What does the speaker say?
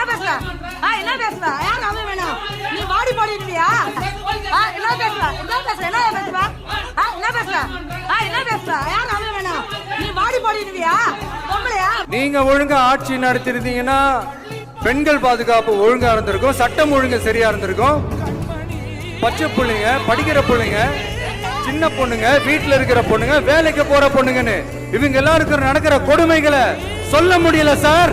என்ன பேசுற? ஆ என்ன பேசுற? யார்? அவன் வேணும் நீ வாடி போடிடுவியா ஆ என்ன பேசுற? என்ன பேசுற? என்ன பேசுற ஆ என்ன பேசுற? ஆ என்ன பேசுற? யார்? அவன் வேணும் நீ வாடி போடிடுவியா பொம்பளையா? நீங்க ஒழுங்கா ஆட்சி நடத்திருந்தீங்கன்னா பெண்கள் பாதுகாப்பு ஒழுங்கா இருந்திருக்கும் சட்டம் ஒழுங்கு சரியா இருந்திருக்கும். பச்சை பிள்ளைங்க படிக்கிற பிள்ளைங்க சின்ன பொண்ணுங்க வீட்டுல இருக்கிற பொண்ணுங்க வேலைக்கு போற பொண்ணுங்கன்னு இவங்க எல்லாருக்கும் நடக்கிற கொடுமைகளை சொல்ல முடியல சார்.